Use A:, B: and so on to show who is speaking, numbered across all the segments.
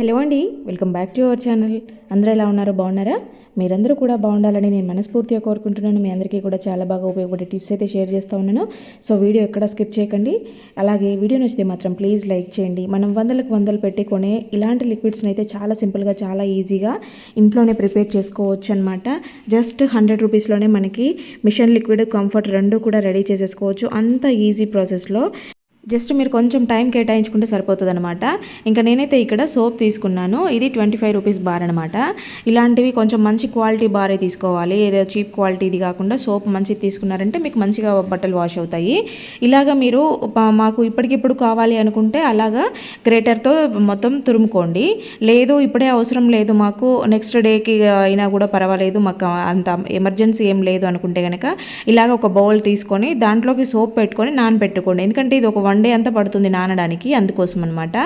A: Hello అండి welcome back to our channel. అందరూ ఎలా ఉన్నారో? బాగున్నారా? మీరందరూ కూడా బాగుండాలని నేను మనస్ఫూర్తిగా కోరుకుంటున్నాను. మీ అందరికీ కూడా చాలా బాగా ఉపయోగపడే టిప్స్ అయితే షేర్ చేస్తూ ఉన్నాను. సో వీడియో ఎక్కడ స్కిప్ చేయకండి. అలాగే వీడియో నచ్చితే మాత్రం ప్లీజ్ లైక్ చేయండి. మనం వందలకు వందలు పెట్టి కొనే ఇలాంటి లిక్విడ్స్ని అయితే చాలా సింపుల్గా చాలా ఈజీగా ఇంట్లోనే ప్రిపేర్ చేసుకోవచ్చు అనమాట జస్ట్ హండ్రెడ్ రూపీస్లోనే మనకి మిషన్ లిక్విడ్ కంఫర్ట్ రెండు కూడా రెడీ చేసేసుకోవచ్చు. అంత ఈజీ ప్రాసెస్లో జస్ట్ మీరు కొంచెం టైం కేటాయించుకుంటే సరిపోతుంది అనమాట ఇంకా నేనైతే ఇక్కడ సోప్ తీసుకున్నాను. ఇది ట్వంటీ ఫైవ్ రూపీస్ బార్ అనమాట ఇలాంటివి కొంచెం మంచి క్వాలిటీ బారే తీసుకోవాలి. ఏదో చీప్ క్వాలిటీది కాకుండా సోప్ మంచిది తీసుకున్నారంటే మీకు మంచిగా బట్టలు వాష్ అవుతాయి. ఇలాగ మీరు మాకు ఇప్పటికిప్పుడు కావాలి అనుకుంటే అలాగా గ్రేటర్తో మొత్తం తురుముకోండి. లేదు ఇప్పుడే అవసరం లేదు మాకు. నెక్స్ట్ డేకి అయినా కూడా పర్వాలేదు. మాకు అంత ఎమర్జెన్సీ ఏం లేదు అనుకుంటే కనుక ఇలాగ ఒక బౌల్ తీసుకొని దాంట్లోకి సోప్ పెట్టుకొని నానబెట్టుకోండి. ఎందుకంటే ఇది ఒక వన్ డే అంతా పడుతుంది నానడానికి అందుకోసం అనమాట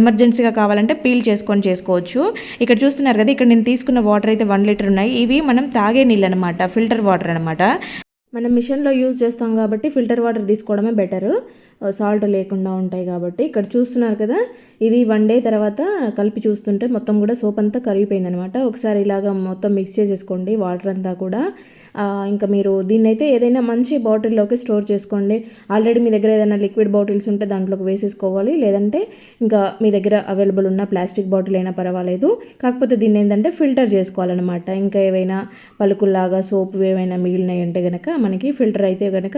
A: ఎమర్జెన్సీగా కావాలంటే పీల్ చేసుకొని చేసుకోవచ్చు. ఇక్కడ చూస్తున్నారు కదా ఇక్కడ నేను తీసుకున్న వాటర్ అయితే వన్ లీటర్ ఉన్నాయి. ఇవి మనం తాగే నీళ్ళు అనమాట ఫిల్టర్ వాటర్ అనమాట మనం మిషన్లో యూజ్ చేస్తాం కాబట్టి ఫిల్టర్ వాటర్ తీసుకోవడమే బెటర్. సాల్ట్ లేకుండా ఉంటాయి కాబట్టి. ఇక్కడ చూస్తున్నారు కదా ఇది వన్ డే తర్వాత కలిపి చూస్తుంటే మొత్తం కూడా సోప్ అంతా కరిగిపోయింది అనమాట ఒకసారి ఇలాగ మొత్తం మిక్స్ చేసేసుకోండి వాటర్ అంతా కూడా. ఇంకా మీరు దీన్నైతే ఏదైనా మంచి బాటిల్లోకి స్టోర్ చేసుకోండి. ఆల్రెడీ మీ దగ్గర ఏదైనా లిక్విడ్ బాటిల్స్ ఉంటే దాంట్లోకి వేసేసుకోవాలి. లేదంటే ఇంకా మీ దగ్గర అవైలబుల్ ఉన్న ప్లాస్టిక్ బాటిల్ అయినా పర్వాలేదు. కాకపోతే దీన్ని ఏంటంటే ఫిల్టర్ చేసుకోవాలన్నమాట. ఇంకా ఏవైనా పలుకుల్లాగా సోప్ ఏవైనా మిగిలినాయి అంటే కనుక మనకి ఫిల్టర్ అయితే కనుక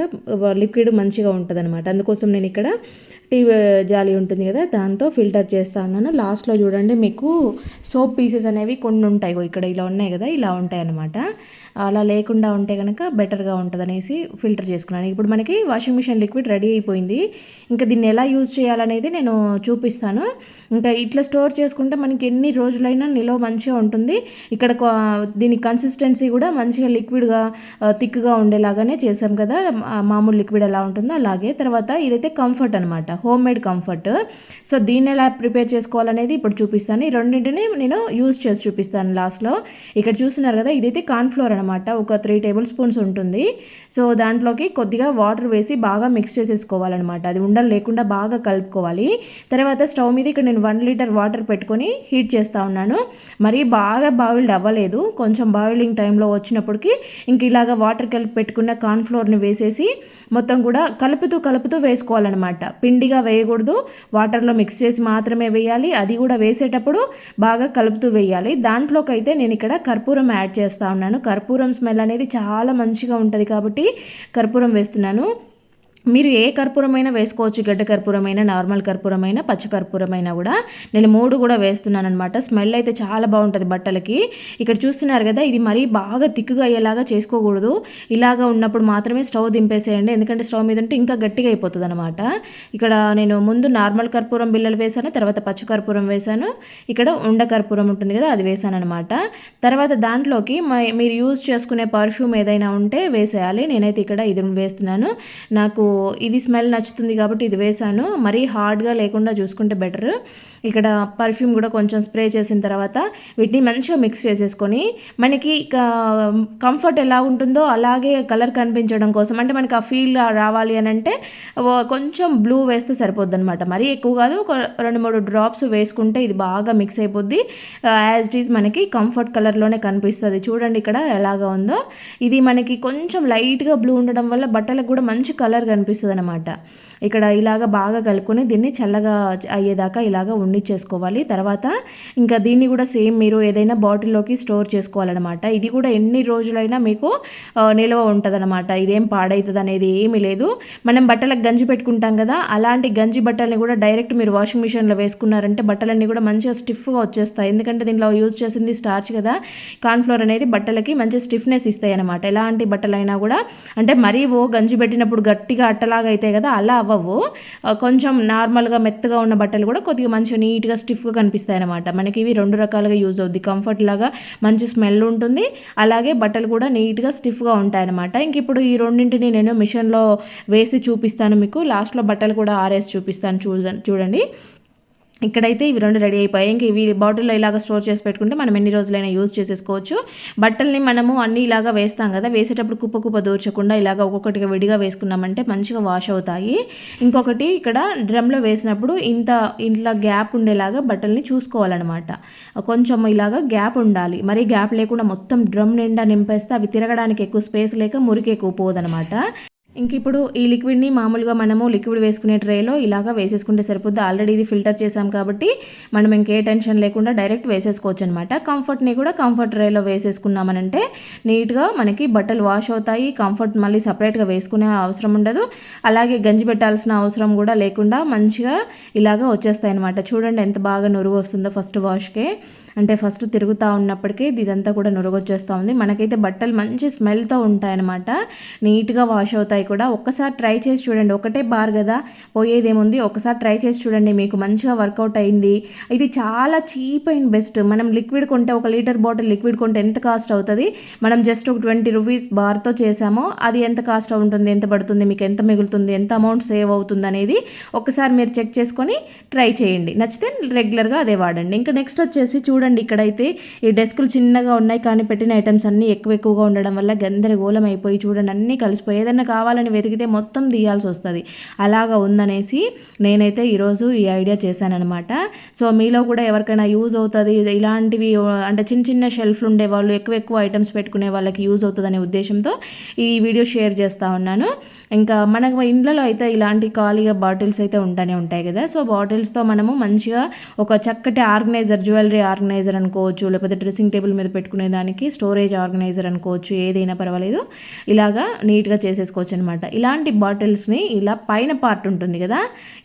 A: లిక్విడ్ మంచిగా ఉంటుంది అనమాట అందుకోసం నేను ఇక్కడ టీ జాలి ఉంటుంది కదా దాంతో ఫిల్టర్ చేస్తా ఉన్నాను. లాస్ట్లో చూడండి మీకు సోప్ పీసెస్ అనేవి కొన్ని ఉంటాయి. ఇక్కడ ఇలా ఉన్నాయి కదా ఇలా ఉంటాయి అనమాట అలా లేకుండా ఉంటే కనుక బెటర్గా ఉంటుంది అనేసి ఫిల్టర్ చేసుకున్నాను. ఇప్పుడు మనకి వాషింగ్ మిషన్ లిక్విడ్ రెడీ అయిపోయింది. ఇంకా దీన్ని ఎలా యూజ్ చేయాలనేది నేను చూపిస్తాను. ఇంకా ఇట్లా స్టోర్ చేసుకుంటే మనకి ఎన్ని రోజులైనా నిలవ మంచిగా ఉంటుంది. ఇక్కడ దీని కన్సిస్టెన్సీ కూడా మంచిగా లిక్విడ్గా థిక్గా ఉండేలాగా లాగానే చేసాం కదా. మామూలు లిక్విడ్ ఎలా ఉంటుందో అలాగే. తర్వాత ఇదైతే కంఫర్ట్ అనమాట హోమ్ మేడ్ కంఫర్ట్ సో దీన్ని ఎలా ప్రిపేర్ చేసుకోవాలనేది ఇప్పుడు చూపిస్తాను. ఈ రెండింటిని నేను యూజ్ చేసి చూపిస్తాను లాస్ట్లో ఇక్కడ చూస్తున్నారు కదా ఇదైతే కార్న్ఫ్లోర్ అనమాట ఒక త్రీ టేబుల్ స్పూన్స్ ఉంటుంది. సో దాంట్లోకి కొద్దిగా వాటర్ వేసి బాగా మిక్స్ చేసేసుకోవాలన్నమాట. అది ఉండలు లేకుండా బాగా కలుపుకోవాలి. తర్వాత స్టవ్ మీద ఇక్కడ నేను వన్ లీటర్ వాటర్ పెట్టుకొని హీట్ చేస్తూ ఉన్నాను. మరీ బాగా బాయిల్డ్ అవ్వలేదు. కొంచెం బాయిలింగ్ టైంలో వచ్చినప్పటికి ఇంక ఇలాగ వాటర్ కలిపి పెట్టుకున్న కార్న్ఫ్లోర్ని వేసేసి మొత్తం కూడా కలుపుతూ కలుపుతూ వేసుకోవాలన్నమాట. పిండిగా వేయకూడదు. వాటర్లో మిక్స్ చేసి మాత్రమే వేయాలి. అది కూడా వేసేటప్పుడు బాగా కలుపుతూ వేయాలి. దాంట్లోకైతే నేను ఇక్కడ కర్పూరం యాడ్ చేస్తూ ఉన్నాను. కర్పూరం స్మెల్ అనేది చాలా మంచిగా ఉంటుంది కాబట్టి కర్పూరం వేస్తున్నాను. మీరు ఏ కర్పూరమైనా వేసుకోవచ్చు గడ్డ కర్పూరమైన నార్మల్ కర్పూరమైన పచ్చ కర్పూరమైనా కూడా. నేను మూడు కూడా వేస్తున్నాను అనమాట స్మెల్ అయితే చాలా బాగుంటుంది బట్టలకి. ఇక్కడ చూస్తున్నారు కదా ఇది మరీ బాగా తిక్కుగా అయ్యేలాగా చేసుకోకూడదు. ఇలాగా ఉన్నప్పుడు మాత్రమే స్టవ్ దింపేసేయండి. ఎందుకంటే స్టవ్ మీద ఉంటే ఇంకా గట్టిగా అయిపోతుంది అనమాట ఇక్కడ నేను ముందు నార్మల్ కర్పూరం బిల్లలు వేశాను తర్వాత పచ్చ కర్పూరం వేశాను ఇక్కడ ఉండ కర్పూరం ఉంటుంది కదా అది వేశాను అనమాట తర్వాత దాంట్లోకి మ- మీరు యూజ్ చేసుకునే పర్ఫ్యూమ్ ఏదైనా ఉంటే వేసేయాలి. నేనైతే ఇక్కడ ఇది వేస్తున్నాను. నాకు ఇది స్మెల్ నచ్చుతుంది కాబట్టి ఇది వేసాను మరీ హార్డ్గా లేకుండా చూసుకుంటే బెటర్ ఇక్కడ పర్ఫ్యూమ్ కూడా కొంచెం స్ప్రే చేసిన తర్వాత వీటిని మంచిగా మిక్స్ చేసేసుకొని మనకి కంఫర్ట్ ఎలా ఉంటుందో అలాగే కలర్ కనిపించడం కోసం అంటే మనకి ఆ ఫీల్ రావాలి అని అంటే కొంచెం బ్లూ వేస్తే సరిపోద్ది అనమాట మరీ ఎక్కువ కాదు ఒక రెండు మూడు డ్రాప్స్ వేసుకుంటే ఇది బాగా మిక్స్ అయిపోద్ది. యాజ్ ఇట్ ఈజ్ మనకి కంఫర్ట్ కలర్లోనే కనిపిస్తుంది. చూడండి ఇక్కడ ఎలాగా ఉందో. ఇది మనకి కొంచెం లైట్గా బ్లూ ఉండడం వల్ల బట్టలకు కూడా మంచి కలర్ కనిపిస్తుంది. అనమాట ఇక్కడ ఇలాగ బాగా కలుపుకొని దీన్ని చల్లగా అయ్యేదాకా ఇలాగ ఉండిచ్చేసుకోవాలి. తర్వాత ఇంకా దీన్ని కూడా సేమ్ మీరు ఏదైనా బాటిల్లోకి స్టోర్ చేసుకోవాలన్నమాట. ఇది కూడా ఎన్ని రోజులైనా మీకు నిల్వ ఉంటుందన్నమాట. ఇదేం పాడవుతుంది అనేది ఏమీ లేదు. మనం బట్టలకు గంజి పెట్టుకుంటాం కదా అలాంటి గంజి బట్టల్ని కూడా డైరెక్ట్ మీరు వాషింగ్ మిషన్లో వేసుకున్నారంటే బట్టలన్నీ కూడా మంచిగా స్టిఫ్గా వచ్చేస్తాయి. ఎందుకంటే దీనిలో యూజ్ చేసింది స్టార్చ్ కదా కార్న్ఫ్లోర్ అనేది బట్టలకి మంచి స్టిఫ్నెస్ ఇస్తాయి అనమాట ఎలాంటి బట్టలైనా కూడా అంటే మరీ ఓ గంజి పెట్టినప్పుడు గట్టిగా బట్టలాగా అవుతాయి కదా అలా అవ్వవు. కొంచెం నార్మల్గా మెత్తగా ఉన్న బట్టలు కూడా కొద్దిగా మంచిగా నీట్గా స్టిఫ్గా కనిపిస్తాయి అనమాట మనకి ఇవి రెండు రకాలుగా యూజ్ అవుద్ది. కంఫర్ట్ లాగా మంచి స్మెల్ ఉంటుంది. అలాగే బట్టలు కూడా నీట్గా స్టిఫ్గా ఉంటాయన్నమాట ఇంక ఇప్పుడు ఈ రెండింటిని నేను మిషన్లో వేసి చూపిస్తాను మీకు. లాస్ట్లో బట్టలు కూడా ఆరేసి చూపిస్తాను చూడండి చూడండి. ఇక్కడైతే ఇవి రెండు రెడీ అయిపోయాయి. ఇంక ఇవి బాటిల్లో ఇలాగ స్టోర్ చేసి పెట్టుకుంటే మనం ఎన్ని రోజులైనా యూజ్ చేసేసుకోవచ్చు. బట్టల్ని మనము అన్ని ఇలాగా వేస్తాం కదా వేసేటప్పుడు కుప్ప కుప్ప దూర్చకుండా ఇలాగ ఒక్కొక్కటిగా విడిగా వేసుకున్నామంటే మంచిగా వాష్ అవుతాయి. ఇంకొకటి ఇక్కడ డ్రమ్లో వేసినప్పుడు ఇంత ఇంట్లో గ్యాప్ ఉండేలాగా బట్టల్ని చూసుకోవాలన్నమాట. కొంచెం ఇలాగ గ్యాప్ ఉండాలి. మరి గ్యాప్ లేకుండా మొత్తం డ్రమ్ నిండా నింపేస్తే అవి తిరగడానికి ఎక్కువ స్పేస్ లేక మురికి ఎక్కువ పోదనమాట ఇంక ఇప్పుడు ఈ లిక్విడ్ని మామూలుగా మనము లిక్విడ్ వేసుకునే ట్రేలో ఇలాగా వేసేసుకుంటే సరిపోద్ది. ఆల్రెడీ ఇది ఫిల్టర్ చేసాం కాబట్టి మనం ఇంకే టెన్షన్ లేకుండా డైరెక్ట్ వేసేసుకోవచ్చు అనమాట కంఫర్ట్ని కూడా కంఫర్ట్ ట్రేలో వేసేసుకున్నామనంటే నీట్గా మనకి బట్టలు వాష్ అవుతాయి. కంఫర్ట్ మళ్ళీ సపరేట్గా వేసుకునే అవసరం ఉండదు. అలాగే గంజి పెట్టాల్సిన అవసరం కూడా లేకుండా మంచిగా ఇలాగా వచ్చేస్తాయి అనమాట చూడండి ఎంత బాగా నురుగు వస్తుందో ఫస్ట్ వాష్కే అంటే ఫస్ట్ తిరుగుతూ ఉన్నప్పటికీ ఇదంతా కూడా నురుగు వచ్చేస్తూ ఉంది. మనకైతే బట్టలు మంచి స్మెల్తో ఉంటాయన్నమాట నీట్గా వాష్ అవుతాయి కూడా. ఒక్కసారి ట్రై చేసి చూడండి. ఒకటే బార్ కదా. పోయేదేముంది? ఒకసారి ట్రై చేసి చూడండి. మీకు మంచిగా వర్కౌట్ అయింది. ఇది చాలా చీప్ అండ్ బెస్ట్. మనం లిక్విడ్ కొంటే ఒక లీటర్ బాటిల్ లిక్విడ్ కొంటే ఎంత కాస్ట్ అవుతుంది? మనం జస్ట్ ఒక ట్వంటీ రూపీస్ బార్తో చేసామో. అది ఎంత కాస్ట్ ఉంటుంది? ఎంత పడుతుంది? మీకు ఎంత మిగులుతుంది? ఎంత అమౌంట్ సేవ్ అవుతుంది అనేది ఒకసారి మీరు చెక్ చేసుకొని ట్రై చేయండి. నచ్చితే రెగ్యులర్గా అదే వాడండి. ఇంకా నెక్స్ట్ వచ్చేసి చూడండి. ఇక్కడైతే ఈ డెస్కులు చిన్నగా ఉన్నాయి. కానీ పెట్టిన ఐటమ్స్ అన్నీ ఎక్కువ ఎక్కువగా ఉండడం వల్ల గందరగోళం అయిపోయి చూడండి. అన్నీ కలిసిపోయి ఏదైనా కావాలి కావాలని వెతికితే మొత్తం తీయాల్సి వస్తుంది. అలాగా ఉందనేసి నేనైతే ఈరోజు ఈ ఐడియా చేశానమాట సో మీలో కూడా ఎవరికైనా యూజ్ అవుతుంది ఇలాంటివి అంటే చిన్న చిన్న షెల్ఫ్లు ఉండే వాళ్ళు ఎక్కువ ఎక్కువ ఐటమ్స్ పెట్టుకునే వాళ్ళకి యూజ్ అవుతుందనే ఉద్దేశంతో ఈ వీడియో షేర్ చేస్తూ ఉన్నాను. ఇంకా మనకు ఇండ్లలో అయితే ఇలాంటి ఖాళీగా బాటిల్స్ అయితే ఉంటానే ఉంటాయి కదా. సో బాటిల్స్తో మనము మంచిగా ఒక చక్కటి ఆర్గనైజర్ జ్యువెలరీ ఆర్గనైజర్ అనుకోవచ్చు లేకపోతే డ్రెస్సింగ్ టేబుల్ మీద పెట్టుకునే దానికి స్టోరేజ్ ఆర్గనైజర్ అనుకోవచ్చు ఏదైనా పర్వాలేదు. ఇలాగా నీట్గా చేసేసుకోవచ్చు అనమాట ఇలాంటి బాటిల్స్ని ఇలా పైన పార్ట్ ఉంటుంది కదా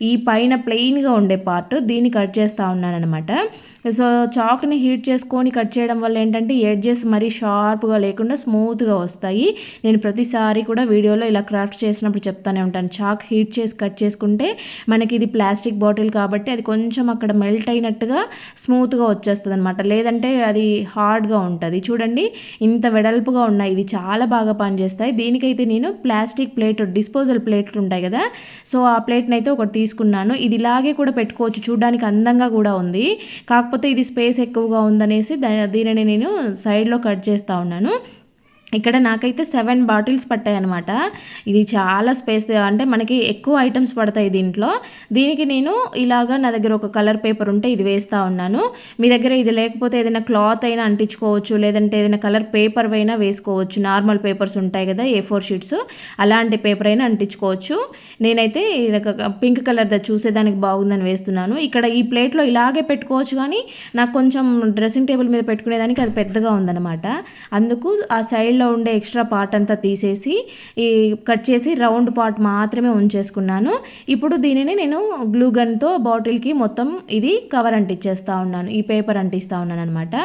A: ఈ పైన ప్లెయిన్గా ఉండే పార్ట్ దీన్ని కట్ చేస్తూ ఉన్నానమాట సో చాక్ని హీట్ చేసుకొని కట్ చేయడం వల్ల ఏంటంటే ఎడ్జెస్ మరీ షార్ప్గా లేకుండా స్మూత్గా వస్తాయి. నేను ప్రతిసారి కూడా వీడియోలో ఇలా క్రాఫ్ట్ చేసినప్పుడు చెప్తానే ఉంటాను. చాక్ హీట్ చేసి కట్ చేసుకుంటే మనకి ఇది ప్లాస్టిక్ బాటిల్ కాబట్టి అది కొంచెం అక్కడ మెల్ట్ అయినట్టుగా స్మూత్గా వచ్చేస్తుంది అనమాట లేదంటే అది హార్డ్గా ఉంటుంది. చూడండి ఇంత వెడల్పుగా ఉన్నాయి. ఇవి చాలా బాగా పనిచేస్తాయి. దీనికైతే నేను ప్లాస్టిక్ ప్లేట్ డిస్పోజల్ ప్లేట్లు ఉంటాయి కదా. సో ఆ ప్లేట్ని అయితే ఒకటి తీసుకున్నాను. ఇది ఇలాగే కూడా పెట్టుకోవచ్చు. చూడడానికి అందంగా కూడా ఉంది. కాకపోతే కాకపోతే ఇది స్పేస్ ఎక్కువగా ఉందనేసి దీనిని నేను సైడ్లో కట్ చేస్తూ ఉన్నాను. ఇక్కడ నాకైతే సెవెన్ బాటిల్స్ పట్టాయి అనమాట ఇది చాలా స్పేస్ అంటే మనకి ఎక్కువ ఐటమ్స్ పడతాయి దీంట్లో. దీనికి నేను ఇలాగా నా దగ్గర ఒక కలర్ పేపర్ ఉంటే ఇది వేస్తూ ఉన్నాను. మీ దగ్గర ఇది లేకపోతే ఏదైనా క్లాత్ అయినా అంటించుకోవచ్చు లేదంటే ఏదైనా కలర్ పేపర్ అయినా వేసుకోవచ్చు. నార్మల్ పేపర్స్ ఉంటాయి కదా ఏ ఫోర్ షీట్స్ అలాంటి పేపర్ అయినా అంటించుకోవచ్చు. నేనైతే పింక్ కలర్ చూసేదానికి బాగుందని వేస్తున్నాను. ఇక్కడ ఈ ప్లేట్లో ఇలాగే పెట్టుకోవచ్చు కానీ నాకు కొంచెం డ్రెస్సింగ్ టేబుల్ మీద పెట్టుకునేదానికి అది పెద్దగా ఉందన్నమాట. అందుకు ఆ సైడ్ సైడ్లో ఉండే ఎక్స్ట్రా పార్ట్ అంతా తీసేసి ఈ కట్ చేసి రౌండ్ పార్ట్ మాత్రమే ఉంచేసుకున్నాను. ఇప్పుడు దీనిని నేను గ్లూ గన్తో బాటిల్కి మొత్తం ఇది కవర్ అంటించేస్తూ ఉన్నాను. ఈ పేపర్ అంటిస్తూ ఉన్నాను అనమాట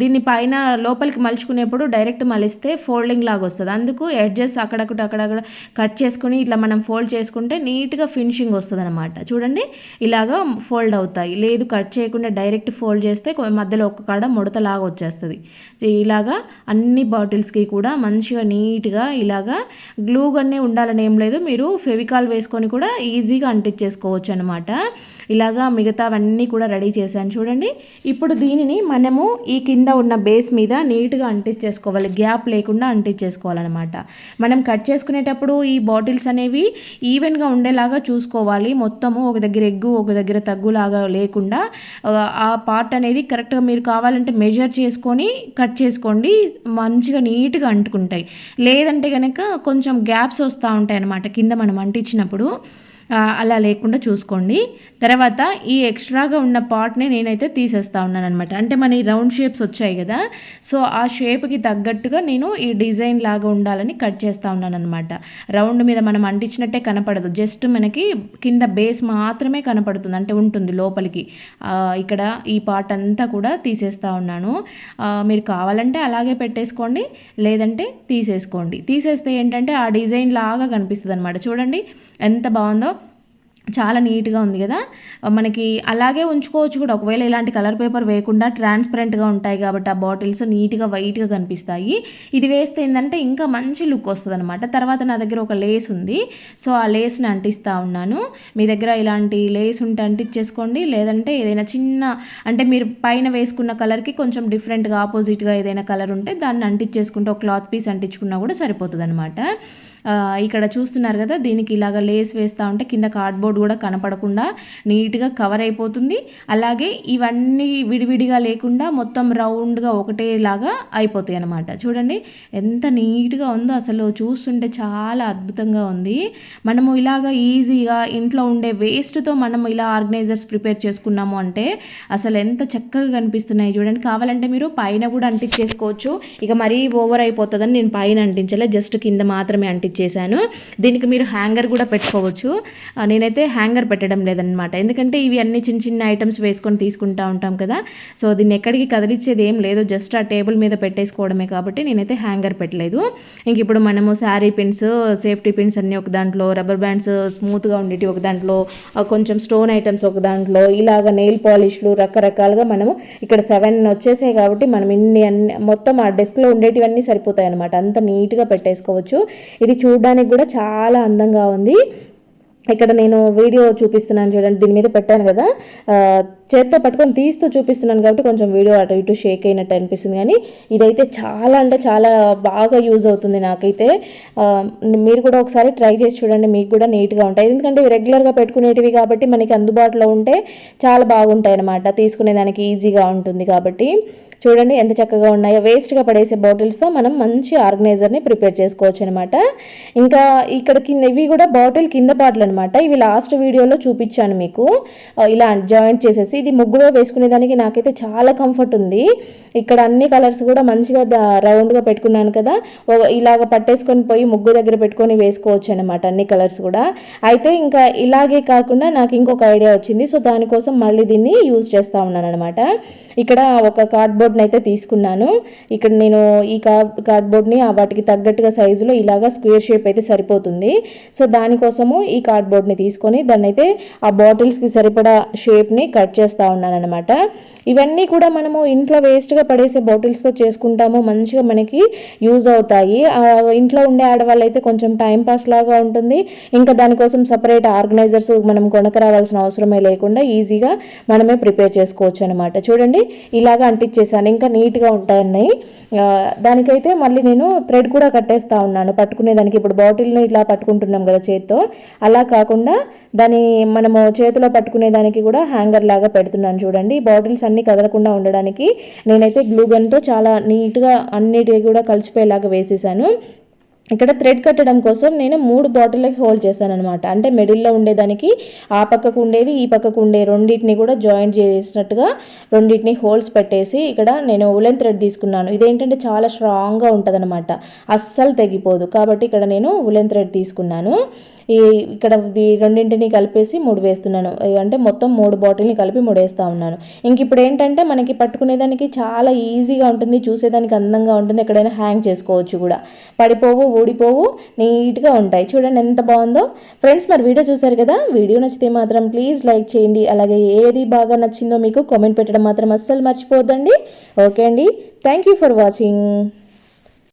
A: దీన్ని పైన లోపలికి మలుచుకునేప్పుడు డైరెక్ట్ మలిస్తే ఫోల్డింగ్ లాగా వస్తుంది. అందుకు ఎడ్జెస్ అక్కడక్కడ అక్కడక్కడ కట్ చేసుకుని ఇట్లా మనం ఫోల్డ్ చేసుకుంటే నీట్గా ఫినిషింగ్ వస్తుంది అనమాట చూడండి ఇలాగా ఫోల్డ్ అవుతాయి. లేదు కట్ చేయకుండా డైరెక్ట్ ఫోల్డ్ చేస్తే మధ్యలో ఒక కాడ ముడతలాగా వచ్చేస్తుంది. ఇలాగా అన్ని బాటిల్స్కి కూడా మంచిగా నీట్గా ఇలాగా గ్లూ గన్నే ఉండాలని ఏం లేదు. మీరు ఫెవికాల్ వేసుకొని కూడా ఈజీగా అంటించేసుకోవచ్చు అనమాట ఇలాగా మిగతావన్నీ కూడా రెడీ చేశాను చూడండి. ఇప్పుడు దీనిని మనము ఈ కింద ఉన్న బేస్ మీద నీట్గా అంటించేసుకోవాలి. గ్యాప్ లేకుండా అంటించేసుకోవాలన్నమాట మనం కట్ చేసుకునేటప్పుడు ఈ బాటిల్స్ అనేవి ఈవెన్గా ఉండేలాగా చూసుకోవాలి. మొత్తము ఒక దగ్గర ఎగ్గు ఒక దగ్గర తగ్గులాగా లేకుండా ఆ పార్ట్ అనేది కరెక్ట్గా మీరు కావాలంటే మెజర్ చేసుకొని కట్ చేసుకోండి. మంచిగా నీట్గా నీట్గా అంటుకుంటాయి. లేదంటే కనుక కొంచెం గ్యాప్స్ వస్తూ ఉంటాయి అన్నమాట కింద మనం అంటించినప్పుడు అలా లేకుండా చూసుకోండి. తర్వాత ఈ ఎక్స్ట్రాగా ఉన్న పార్ట్ని నేనైతే తీసేస్తా ఉన్నాను అనమాట అంటే మన ఈ రౌండ్ షేప్స్ వచ్చాయి కదా సో ఆ షేప్కి తగ్గట్టుగా నేను ఈ డిజైన్ లాగా ఉండాలని కట్ చేస్తూ ఉన్నాను అనమాట రౌండ్ మీద మనం అంటించినట్టే కనపడదు. జస్ట్ మనకి కింద బేస్ మాత్రమే కనపడుతుంది అంటే ఉంటుంది లోపలికి. ఇక్కడ ఈ పార్ట్ అంతా కూడా తీసేస్తూ ఉన్నాను. మీరు కావాలంటే అలాగే పెట్టేసుకోండి లేదంటే తీసేసుకోండి. తీసేస్తే ఏంటంటే ఆ డిజైన్ లాగా కనిపిస్తుంది అనమాట చూడండి ఎంత బాగుందో. చాలా నీట్గా ఉంది కదా. మనకి అలాగే ఉంచుకోవచ్చు కూడా. ఒకవేళ ఇలాంటి కలర్ పేపర్ వేయకుండా ట్రాన్స్పరెంట్గా ఉంటాయి కాబట్టి ఆ బాటిల్స్ నీట్గా వైట్గా కనిపిస్తాయి. ఇది వేస్తే ఏంటంటే ఇంకా మంచి లుక్ వస్తుంది అనమాట తర్వాత నా దగ్గర ఒక లేస్ ఉంది. సో ఆ లేస్ని అంటిస్తూ ఉన్నాను. మీ దగ్గర ఇలాంటి లేస్ ఉంటే అంటించేసుకోండి. లేదంటే ఏదైనా చిన్న అంటే మీరు పైన వేసుకున్న కలర్కి కొంచెం డిఫరెంట్గా ఆపోజిట్గా ఏదైనా కలర్ ఉంటే దాన్ని అంటించేసుకుంటే ఒక క్లాత్ పీస్ అంటించుకున్నా కూడా సరిపోతుంది అనమాట ఇక్కడ చూస్తున్నారు కదా దీనికి ఇలాగ లేస్ వేస్తూ ఉంటే కింద కార్డ్బోర్డ్ కూడా కనపడకుండా నీట్గా కవర్ అయిపోతుంది. అలాగే ఇవన్నీ విడివిడిగా లేకుండా మొత్తం రౌండ్గా ఒకటేలాగా అయిపోతాయి అనమాట చూడండి ఎంత నీట్గా ఉందో అసలు చూస్తుంటే చాలా అద్భుతంగా ఉంది. మనము ఇలాగ ఈజీగా ఇంట్లో ఉండే వేస్ట్తో మనం ఇలా ఆర్గనైజర్స్ ప్రిపేర్ చేసుకున్నాము అంటే అసలు ఎంత చక్కగా కనిపిస్తున్నాయి చూడండి. కావాలంటే మీరు పైన కూడా అంటించేసుకోవచ్చు. ఇక మరీ ఓవర్ అయిపోతుందని నేను పైన అంటించలే జస్ట్ కింద మాత్రమే ఇచ్చేసాను దీనికి మీరు హ్యాంగర్ కూడా పెట్టుకోవచ్చు. నేనైతే హ్యాంగర్ పెట్టడం లేదనమాట ఎందుకంటే ఇవి అన్ని చిన్న చిన్న ఐటమ్స్ వేసుకొని తీసుకుంటా ఉంటాం కదా. సో దీన్ని ఎక్కడికి కదిలిచ్చేది ఏం లేదు. జస్ట్ ఆ టేబుల్ మీద పెట్టేసుకోవడమే కాబట్టి నేనైతే హ్యాంగర్ పెట్టలేదు. ఇంక ఇప్పుడు మనము శారీ పిన్స్ సేఫ్టీ పిన్స్ అన్నీ ఒక దాంట్లో రబ్బర్ బ్యాండ్స్ స్మూత్గా ఉండేటి ఒక దాంట్లో కొంచెం స్టోన్ ఐటమ్స్ ఒక దాంట్లో ఇలాగ నెయిల్ పాలిష్లు రకరకాలుగా మనము ఇక్కడ సెవెన్ వచ్చేసాయి కాబట్టి మనం ఇన్ని అన్ని మొత్తం ఆ డెస్క్లో ఉండేటివన్నీ సరిపోతాయి అనమాట అంత నీట్గా పెట్టేసుకోవచ్చు. ఇది చూడడానికి కూడా చాలా అందంగా ఉంది. ఇక్కడ నేను వీడియో చూపిస్తున్నాను చూడండి దీని మీద పెట్టాను కదా. చేత్తో పట్టుకొని తీస్తూ చూపిస్తున్నాను కాబట్టి కొంచెం వీడియో అటు ఇటు షేక్ అయినట్టు అనిపిస్తుంది. కానీ ఇదైతే చాలా అంటే చాలా బాగా యూజ్ అవుతుంది నాకైతే. మీరు కూడా ఒకసారి ట్రై చేసి చూడండి మీకు కూడా నీట్గా ఉంటాయి. ఎందుకంటే ఇవి రెగ్యులర్గా పెట్టుకునేటివి కాబట్టి మనకి అందుబాటులో ఉంటే చాలా బాగుంటాయి అన్నమాట. తీసుకునేదానికి ఈజీగా ఉంటుంది కాబట్టి. చూడండి ఎంత చక్కగా ఉన్నాయో. వేస్ట్గా పడేసే బాటిల్స్తో మనం మంచి ఆర్గనైజర్ని ప్రిపేర్ చేసుకోవచ్చు అనమాట ఇంకా ఇక్కడ కింద ఇవి కూడా బాటిల్ కింద బాటిల్ అనమాట ఇవి లాస్ట్ వీడియోలో చూపించాను మీకు. ఇలా జాయింట్ చేసేసి ఇది ముగ్గులో వేసుకునేదానికి నాకైతే చాలా కంఫర్ట్ ఉంది. ఇక్కడ అన్ని కలర్స్ కూడా మంచిగా రౌండ్గా పెట్టుకున్నాను కదా. ఇలాగ పట్టేసుకొని పోయి ముగ్గు దగ్గర పెట్టుకొని వేసుకోవచ్చు అనమాట అన్ని కలర్స్ కూడా. అయితే ఇంకా ఇలాగే కాకుండా నాకు ఇంకొక ఐడియా వచ్చింది. సో దానికోసం మళ్ళీ దీన్ని యూజ్ చేస్తూ ఉన్నాను అనమాట ఇక్కడ ఒక కార్డ్బోర్డ్ని అయితే తీసుకున్నాను. ఇక్కడ నేను ఈ కార్డ్ కార్డ్బోర్డ్ని వాటికి తగ్గట్టుగా సైజులో ఇలాగా స్క్వేర్ షేప్ అయితే సరిపోతుంది. సో దానికోసము ఈ కార్డ్బోర్డ్ని తీసుకొని దాన్ని అయితే ఆ బాటిల్స్కి సరిపడా షేప్ని కట్ చేస్తూ ఉన్నానమాట ఇవన్నీ కూడా మనము ఇంట్లో వేస్ట్గా పడేసే బాటిల్స్తో చేసుకుంటాము. మంచిగా మనకి యూజ్ అవుతాయి. ఇంట్లో ఉండే ఆడవాళ్ళు అయితే కొంచెం టైం పాస్ లాగా ఉంటుంది. ఇంకా దానికోసం సపరేట్ ఆర్గనైజర్స్ మనం కొనక రావాల్సిన అవసరమే లేకుండా ఈజీగా మనమే ప్రిపేర్ చేసుకోవచ్చు అనమాట చూడండి ఇలాగా అంటించేసాను ఇంకా నీట్గా ఉంటాయన్నాయి. దానికైతే మళ్ళీ నేను థ్రెడ్ కూడా కట్టేస్తా ఉన్నాను. పట్టుకునే దానికి ఇప్పుడు బాటిల్ని ఇలా పట్టుకుంటున్నాం కదా చేత్తో. అలా కాకుండా దాని మనము చేతిలో పట్టుకునే దానికి కూడా హ్యాంగర్ లాగా పెడుతున్నాను చూడండి. బాటిల్స్ అన్నీ కదలకుండా ఉండడానికి నేనైతే గ్లూగన్తో చాలా నీట్గా అన్నిటి కూడా కలిసిపోయేలాగా వేసేసాను. ఇక్కడ థ్రెడ్ కట్టడం కోసం నేను మూడు బాటిల్కి హోల్డ్ చేశాను అనమాట అంటే మిడిల్లో ఉండేదానికి ఆ పక్కకు ఉండేది ఈ పక్కకు ఉండే రెండింటిని కూడా జాయింట్ చేసినట్టుగా రెండింటిని హోల్స్ పెట్టేసి ఇక్కడ నేను ఉలెన్ థ్రెడ్ తీసుకున్నాను. ఇదేంటంటే చాలా స్ట్రాంగ్గా ఉంటుంది అనమాట అస్సలు తెగిపోదు. కాబట్టి ఇక్కడ నేను ఉలెన్ థ్రెడ్ తీసుకున్నాను. ఈ ఇక్కడ రెండింటిని కలిపేసి మూడు వేస్తున్నాను. అంటే మొత్తం మూడు బాటిల్ని కలిపి మూడు వేస్తూ ఉన్నాను. ఇంక ఇప్పుడు ఏంటంటే మనకి పట్టుకునేదానికి చాలా ఈజీగా ఉంటుంది చూసేదానికి అందంగా ఉంటుంది ఎక్కడైనా హ్యాంగ్ చేసుకోవచ్చు కూడా. పడిపోవు ఊడిపోవు నీట్గా ఉంటాయి. చూడండి ఎంత బాగుందో. ఫ్రెండ్స్ మరి వీడియో చూసారు కదా? వీడియో నచ్చితే మాత్రం ప్లీజ్ లైక్ చేయండి. అలాగే ఏది బాగా నచ్చిందో మీకు కామెంట్ పెట్టడం మాత్రం అస్సలు మర్చిపోద్దండి ఓకే అండి. Thank you for watching